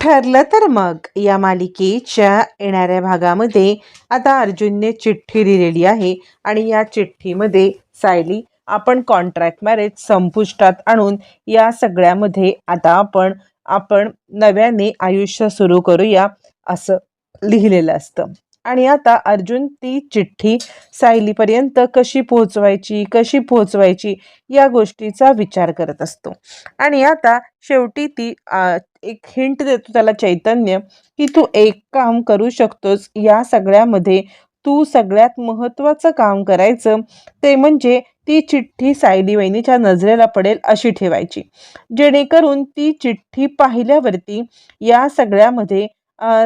ठरलं तर मग. या मालिकेच्या येणाऱ्या भागामध्ये आता अर्जुनने चिठ्ठी लिहिलेली आहे आणि या चिठ्ठीमध्ये सायली आपण कॉन्ट्रॅक्ट मॅरेज संपुष्टात आणून या सगळ्यामध्ये आता आपण आपण नव्याने आयुष्य सुरू करूया असं लिहिलेलं असतं. आणि आता अर्जुन ती चिठ्ठी सायलीपर्यंत कशी पोहोचवायची कशी पोहोचवायची या गोष्टीचा विचार करत असतो. आणि आता शेवटी ती आ, एक हिंट देतो त्याला चैतन्य की तू एक काम करू शकतोस. या सगळ्यामध्ये तू सगळ्यात महत्त्वाचं काम करायचं ते म्हणजे ती चिठ्ठी सायली वहिनीच्या नजरेला पडेल अशी ठेवायची. जेणेकरून ती चिठ्ठी पाहिल्यावरती या सगळ्यामध्ये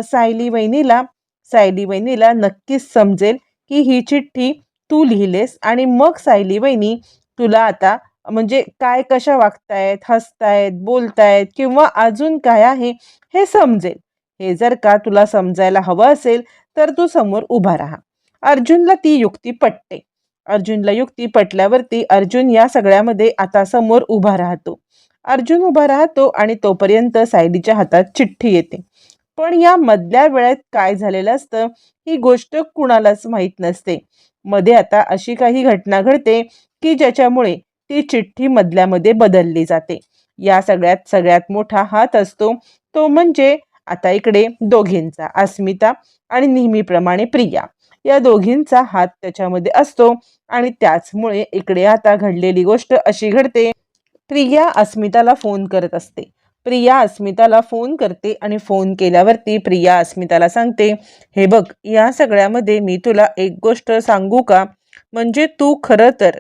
सायली वहिनीला सायली वहिनीला नक्कीच समजेल की ही चिठ्ठी तू लिहिलेस आणि मग सायली वहिनी तुला आता म्हणजे काय कशा वागतायत हसतायत बोलतायत किंवा अजून काय आहे हे समजेल. हे जर का तुला समजायला हवं असेल तर तू समोर उभा राहा. अर्जुनला ती युक्ती पटते. अर्जुनला युक्ती पटल्यावरती अर्जुन या सगळ्यामध्ये आता समोर उभा राहतो. अर्जुन उभा राहतो आणि तोपर्यंत सायलीच्या हातात चिठ्ठी येते. पण या मधल्या वेळेत काय झालेलं असतं ही गोष्ट कुणालाच माहीत नसते. मध्ये आता अशी काही घटना घडते की ज्याच्यामुळे ती चिठ्ठी मधल्यामध्ये बदलली जाते. या सगळ्यात सगळ्यात मोठा हात असतो तो म्हणजे आता इकडे दोघींचा अस्मिता आणि नेहमीप्रमाणे प्रिया. या दोघींचा हात त्याच्यामध्ये असतो आणि त्याचमुळे इकडे आता घडलेली गोष्ट अशी घडते प्रिया अस्मिताला फोन करत असते. प्रिया अस्मिताला फोन करते आणि फोन केल्यावरती प्रिया अस्मिताला सांगते हे बघ या सगळ्यामध्ये मी तुला एक गोष्ट सांगू का? म्हणजे तू खरं तर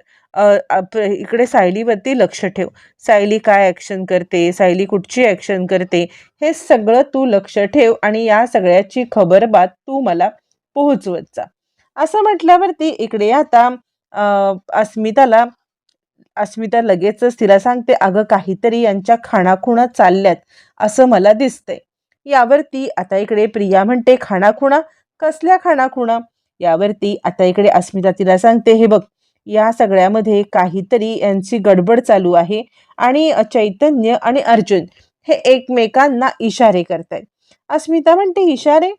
इकडे सायलीवरती लक्ष ठेव. सायली काय ॲक्शन करते? सायली कुठची ॲक्शन करते? हे सगळं तू लक्ष ठेव आणि या सगळ्याची खबरबात तू मला पोहोचवत जा. असं म्हटल्यावरती इकडे आता अस्मिताला अस्मिता लगेचच तिला सांगते अगं काहीतरी यांच्या खाणाखुणा चालल्यात असं मला दिसतंय. यावरती आता इकडे प्रिया म्हणते खाणाखुणा? कसल्या खाणाखुणा? यावरती आता इकडे अस्मिता तिला सांगते हे बघ या सगळ्यामध्ये काहीतरी यांची गडबड चालू आहे आणि चैतन्य आणि अर्जुन हे एकमेकांना इशारे करतायत. अस्मिता म्हणते इशारे?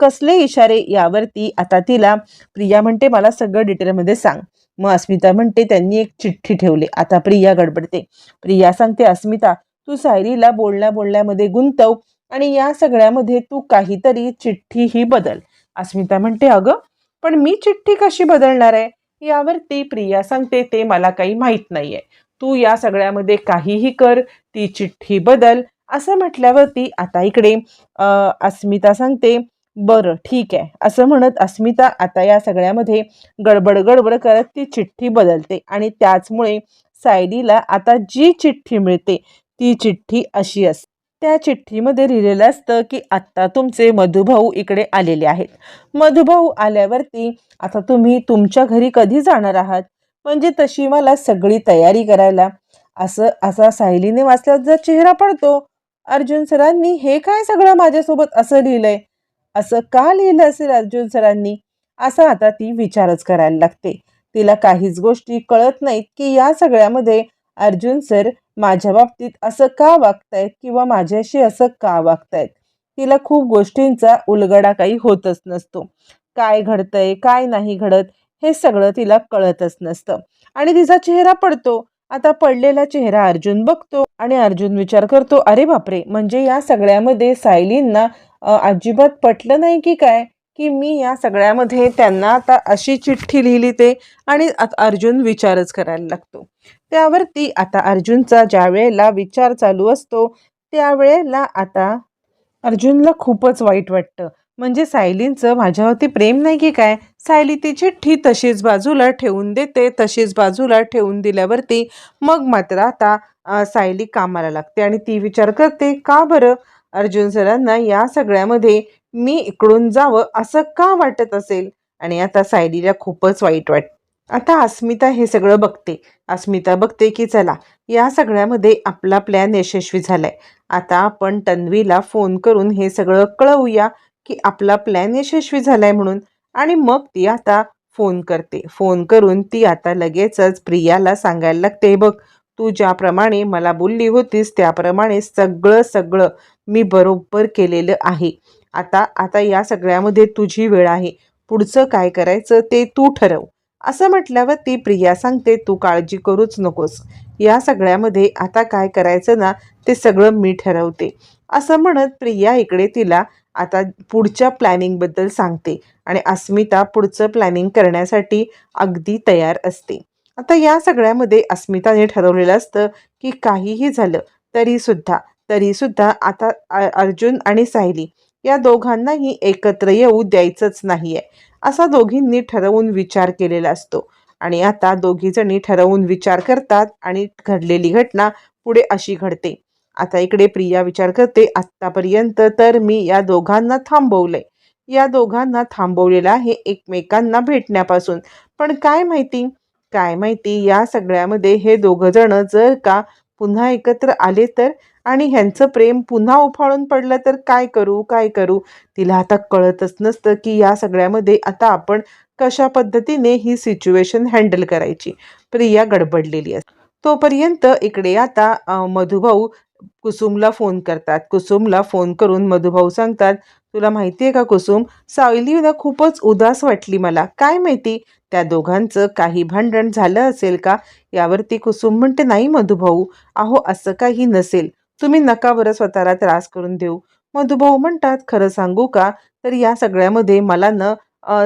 कसले इशारे यावरती आता तिला प्रिया म्हणते मला सगळं डिटेलमध्ये सांग. मग अस्मिता म्हणते त्यांनी एक चिठ्ठी ठेवली आता प्रिया गडबडते. प्रिया सांगते अस्मिता तू सायरीला बोलण्या बोलण्यामध्ये गुंतव आणि या सगळ्यामध्ये तू काहीतरी चिठ्ठी ही बदल. अस्मिता म्हणते अगं पण मी चिठ्ठी कशी बदलणार आहे? यावरती प्रिया सांगते ते मला काही माहीत नाहीये. तू या सगळ्यामध्ये काहीही कर ती चिठ्ठी बदल. असं म्हटल्यावरती आता इकडे अस्मिता सांगते बरं ठीक आहे. असं म्हणत अस्मिता आता या सगळ्यामध्ये गडबड गडबड करत ती चिठ्ठी बदलते आणि त्याचमुळे सायलीला आता जी चिठ्ठी मिळते ती चिठ्ठी अशी असते त्या चिठ्ठीमध्ये लिहिलेलं असतं की आत्ता तुमचे मधुभाऊ इकडे आलेले आहेत. मधुभाऊ आल्यावरती आता तुम्ही तुमच्या घरी कधी जाणार आहात? म्हणजे तशी मला सगळी तयारी करायला. असं असा सायलीने वाचल्याचा जर चेहरा पडतो. अर्जुन सरांनी हे काय सगळं माझ्यासोबत असं लिहिलंय? असं का लिहिलं असेल अर्जुन सरांनी? असं आता ती विचारच करायला लागते. तिला काहीच गोष्टी कळत नाहीत की या सगळ्यामध्ये अर्जुन सर माझ्या बाबतीत असं का वागतायत किंवा माझ्याशी असं का वागतायत? तिला खूप गोष्टींचा उलगडा काही होतच नसतो. काय घडतंय काय नाही घडत हे सगळं तिला कळतच नसतं. आणि तिचा चेहरा पडतो. आता पडलेला चेहरा अर्जुन बघतो आणि अर्जुन विचार करतो अरे बापरे म्हणजे या सगळ्यामध्ये सायलींना अजिबात पटलं नाही की काय? की मी या सगळ्यामध्ये त्यांना आता अशी चिठ्ठी लिहिली ते आणि अर्जुन विचारच करायला लागतो. त्यावरती आता अर्जुनचा ज्या वेळेला विचार चालू असतो त्यावेळेला आता अर्जुनला खूपच वाईट वाटतं. म्हणजे सायलींचं माझ्यावरती प्रेम नाही की काय? सायली ती चिठ्ठी तशीच बाजूला ठेवून देते तशीच बाजूला ठेवून दिल्यावरती मग मात्र आता सायली कामाला लागते आणि ती विचार करते का बरं? अर्जुन सरांना या सगळ्यामध्ये मी इकडून जावं असं का वाटत असेल? आणि आता सायलीला खूपच वाईट वाट आता अस्मिता हे सगळं बघते. अस्मिता बघते की चला या सगळ्यामध्ये आपला प्लॅन यशस्वी झालाय. आता आपण तन्वीला फोन करून हे सगळं कळवूया. की आपला प्लॅन यशस्वी झालाय म्हणून. आणि मग ती आता फोन करते. फोन करून ती आता लगेचच प्रियाला सांगायला लागते बघ तू ज्याप्रमाणे मला बोलली होतीस त्याप्रमाणे सगळं सगळं मी बरोबर केलेलं आहे. आता आता या सगळ्यामध्ये तुझी वेळ आहे. पुढचं काय करायचं ते तू ठरव. असं म्हटल्यावर ती प्रिया सांगते तू काळजी करूच नकोस. या सगळ्यामध्ये आता काय करायचं ना ते सगळं मी ठरवते. असं म्हणत प्रिया इकडे तिला आता पुढच्या प्लॅनिंगबद्दल सांगते. आणि अस्मिता पुढचं प्लॅनिंग करण्यासाठी अगदी तयार असते. आता या सगळ्यामध्ये अस्मिताने ठरवलेलं असतं की काहीही झालं तरीसुद्धा तरीसुद्धा आता अर्जुन आणि सायली या दोघांनाही एकत्र येऊ द्यायचंच नाही आहे असा दोघींनी ठरवून विचार केलेला असतो. आणि आता दोघीजणी ठरवून विचार करतात आणि घडलेली घटना पुढे अशी घडते. आता इकडे प्रिया विचार करते आत्तापर्यंत तर मी या दोघांना थांबवलंय. या दोघांना थांबवलेलं आहे एकमेकांना भेटण्यापासून. पण काय माहिती? काय माहिती? या सगळ्यामध्ये हे दोघं जण जर का पुन्हा एकत्र आले तर? आणि ह्यांचं प्रेम पुन्हा उफाळून पडलं तर काय करू? काय करू? तिला आता कळतच नसतं की या सगळ्यामध्ये आता आपण कशा पद्धतीने ही सिच्युएशन हँडल करायची. प्रिया गडबडलेली असते. तोपर्यंत इकडे आता मधुभाऊ कुसुमला फोन करतात. कुसुमला फोन करून मधुभाऊ सांगतात तुला माहिती आहे का कुसुम? सावलीला खूपच उदास वाटली मला. काय माहिती? त्या दोघांचं काही भांडण झालं असेल का? यावरती कुसुम म्हणते नाही मधुभाऊ अहो असं काही नसेल. तुम्ही नका बरं स्वतःला त्रास करून देऊ. मधुभाऊ म्हणतात खरं सांगू का? तर या सगळ्यामध्ये मला न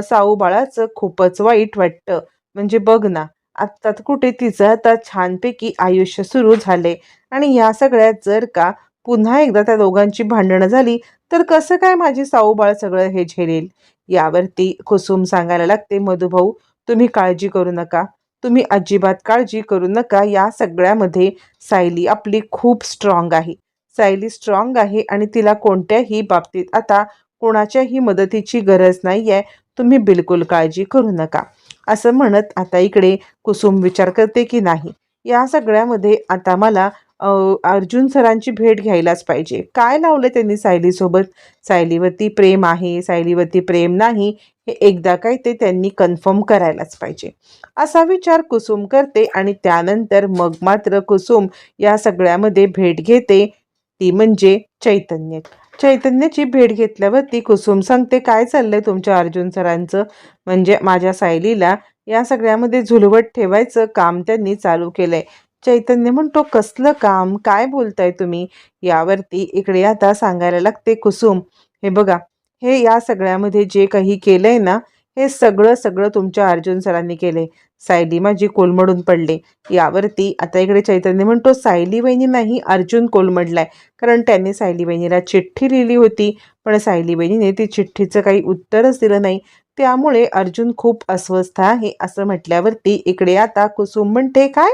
साऊ बाळाचं खूपच वाईट वाटतं. म्हणजे बघ ना आत्ता तर कुठे तिचं आता छानपैकी आयुष्य सुरू झाले आणि या सगळ्यात जर का पुन्हा एकदा त्या दोघांची भांडणं झाली तर कसं काय माझी साऊबाळ सगळं हे झेलेल? यावरती कुसुम सांगायला लागते मधुभाऊ तुम्ही काळजी करू नका. तुम्ही अजिबात काळजी करू नका. या सगळ्यामध्ये सायली आपली खूप स्ट्रॉंग आहे. सायली स्ट्रॉंग आहे आणि तिला कोणत्याही बाबतीत आता कोणाच्याही मदतीची गरज नाही आहे तुम्ही बिलकुल काळजी करू नका. असं म्हणत आता इकडे कुसुम विचार करते की नाही. या सगळ्यामध्ये आता मला अर्जुन सरांची भेट घ्यायलाच पाहिजे. काय लावलं त्यांनी सायलीसोबत? सायलीवरती प्रेम आहे सायलीवरती प्रेम नाही हे एकदा काय ते त्यांनी कन्फर्म करायलाच पाहिजे. असा विचार कुसुम करते आणि त्यानंतर मग मात्र कुसुम या सगळ्यामध्ये भेट घेते. ती म्हणजे चैतन्य. चैतन्याची भेट घेतल्यावरती कुसुम सांगते काय चाललंय तुमच्या अर्जुन सरांचं? म्हणजे माझ्या सायलीला या सगळ्यामध्ये झुलवट ठेवायचं काम त्यांनी चालू केलंय. चैतन्य म्हणतो कसलं काम? काय बोलताय तुम्ही? यावरती इकडे आता सांगायला लागते कुसुम. हे बघा हे या सगळ्यामध्ये जे काही केलंय ना हे सगळं सगळं तुमच्या अर्जुन सरांनी केले सायली माझी कोलमडून पडले. यावरती आता इकडे चैतन्य म्हणतो सायली वहिनी नाही अर्जुन कोलमडलाय. कारण त्यांनी सायली वहिनीला चिठ्ठी लिहिली होती पण सायली वहिनीने ती चिठ्ठीचं काही उत्तरच दिलं नाही. त्यामुळे अर्जुन खूप अस्वस्थ आहे असं म्हटल्यावरती इकडे आता कुसुम म्हणते काय?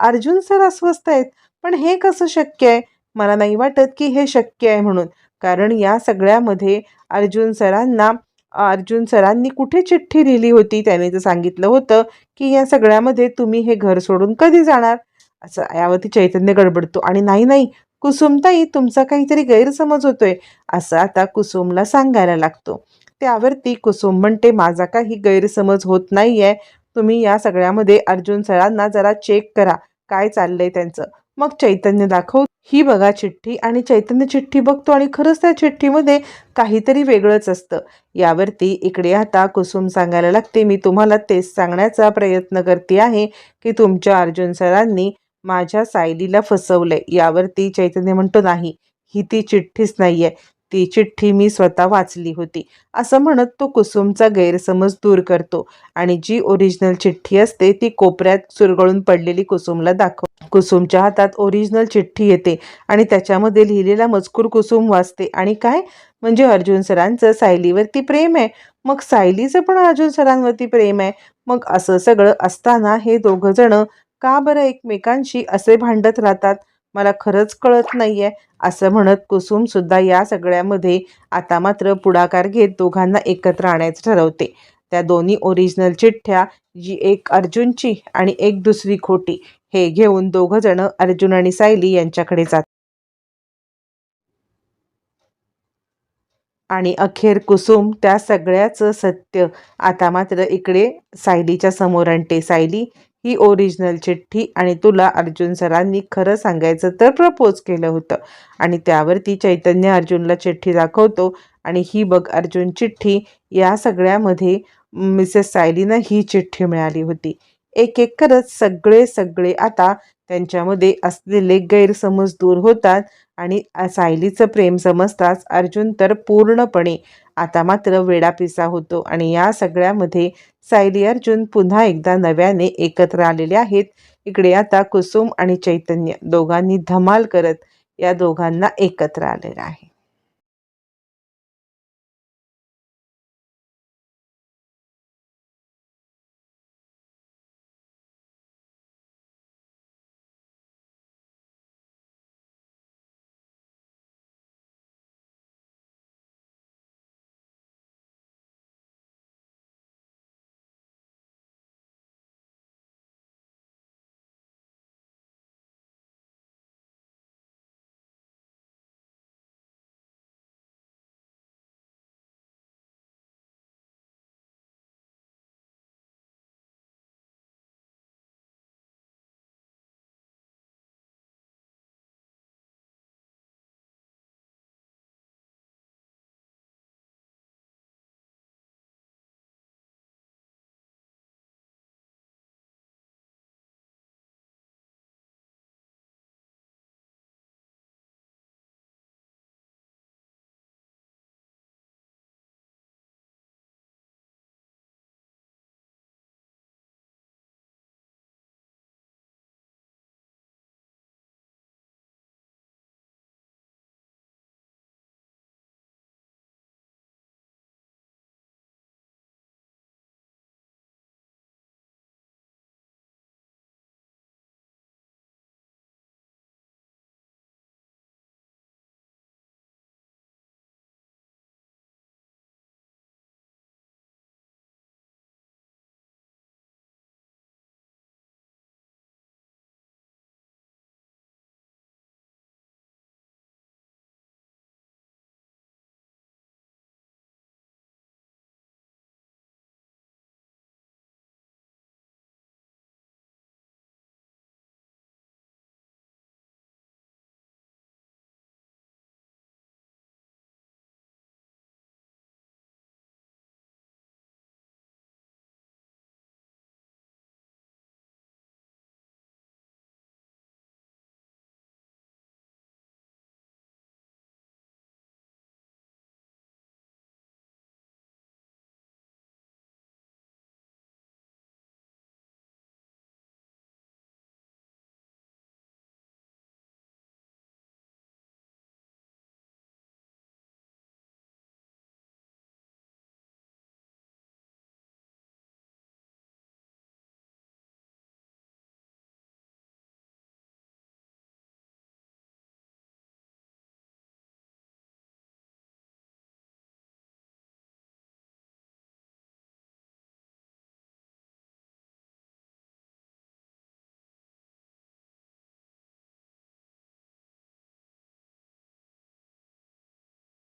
अर्जुन सर अस्वस्थ आहेत पण हे कसं शक्य आहे? मला नाही वाटत की हे शक्य आहे म्हणून. कारण या सगळ्यामध्ये अर्जुन सरांना अर्जुन सरांनी कुठे चिठ्ठी लिहिली होती? त्याने तर सांगितलं होतं की या सगळ्यामध्ये तुम्ही हे घर सोडून कधी जाणार? असं यावरती चैतन्य गडबडतो. आणि नाही नाही कुसुमताई तुमचा काहीतरी गैरसमज होतोय असं आता कुसुमला सांगायला लागतो. त्यावरती कुसुम म्हणते माझा काही गैरसमज होत नाही आहे तुम्ही या सगळ्यामध्ये अर्जुन सरांना जरा चेक करा. काय चाललंय त्यांचं? मग चैतन्य दाखव ही बघा चिठ्ठी आणि चैतन्य चिठ्ठी बघतो आणि खरंच त्या चिठ्ठीमध्ये काहीतरी वेगळंच असतं. यावरती इकडे आता कुसुम सांगायला लागते मी तुम्हाला तेच सांगण्याचा प्रयत्न करते आहे की तुमच्या अर्जुन सरांनी माझ्या सायलीला फसवलंय. यावरती चैतन्य म्हणतो नाही ही ती चिठ्ठीच नाही आहे ती चिठ्ठी मी स्वतः वाचली होती. असं म्हणत तो कुसुमचा गैरसमज दूर करतो आणि जी ओरिजिनल चिठ्ठी असते ती कोपऱ्यात सुरगळून पडलेली कुसुमला दाखव कुसुमच्या हातात ओरिजिनल चिठ्ठी येते आणि त्याच्यामध्ये लिहिलेला मजकूर कुसुम वाचते. आणि काय? म्हणजे अर्जुन सरांचं सायलीवरती प्रेम आहे. मग सायलीचं पण अर्जुन सरांवरती प्रेम आहे. मग असं सगळं असताना हे दोघं जण का बरं एकमेकांशी असे भांडत राहतात? मला खरंच कळत नाहीये. असं म्हणत कुसुमसुद्धा या सगळ्यामध्ये आता मात्र पुढाकार घेत दोघांना एकत्र आणायचं ठरवते. त्या दोन्ही ओरिजिनल चिठ्ठ्या जी एक अर्जुनची आणि एक दुसरी खोटी हे घेऊन दोघं जण अर्जुन आणि सायली यांच्याकडे जातात आणि अखेर कुसुम त्या सगळ्याचं सत्य आता मात्र इकडे सायलीच्या समोर आणते. सायली ही ओरिजिनल चिठ्ठी आणि तुला अर्जुन सरांनी खरं सांगायचं तर प्रपोज केलं होतं. आणि त्यावरती चैतन्य अर्जुनला चिठ्ठी दाखवतो आणि ही बघ अर्जुन चिठ्ठी या सगळ्यामध्ये मिसेस सायलीनं ही चिठ्ठी मिळाली होती. एक एक करत सगळे सगळे आता त्यांच्यामध्ये असलेले गैरसमज दूर होतात आणि सायलीचं प्रेम समजताच अर्जुन तर पूर्णपणे आता मात्र वेडापिसा होतो. आणि या सगळ्यामध्ये सायली अर्जुन पुन्हा एकदा नव्याने एकत्र आलेले आहेत. इकडे आता कुसुम आणि चैतन्य दोघांनी धमाल करत या दोघांना एकत्र आलेलं आहे.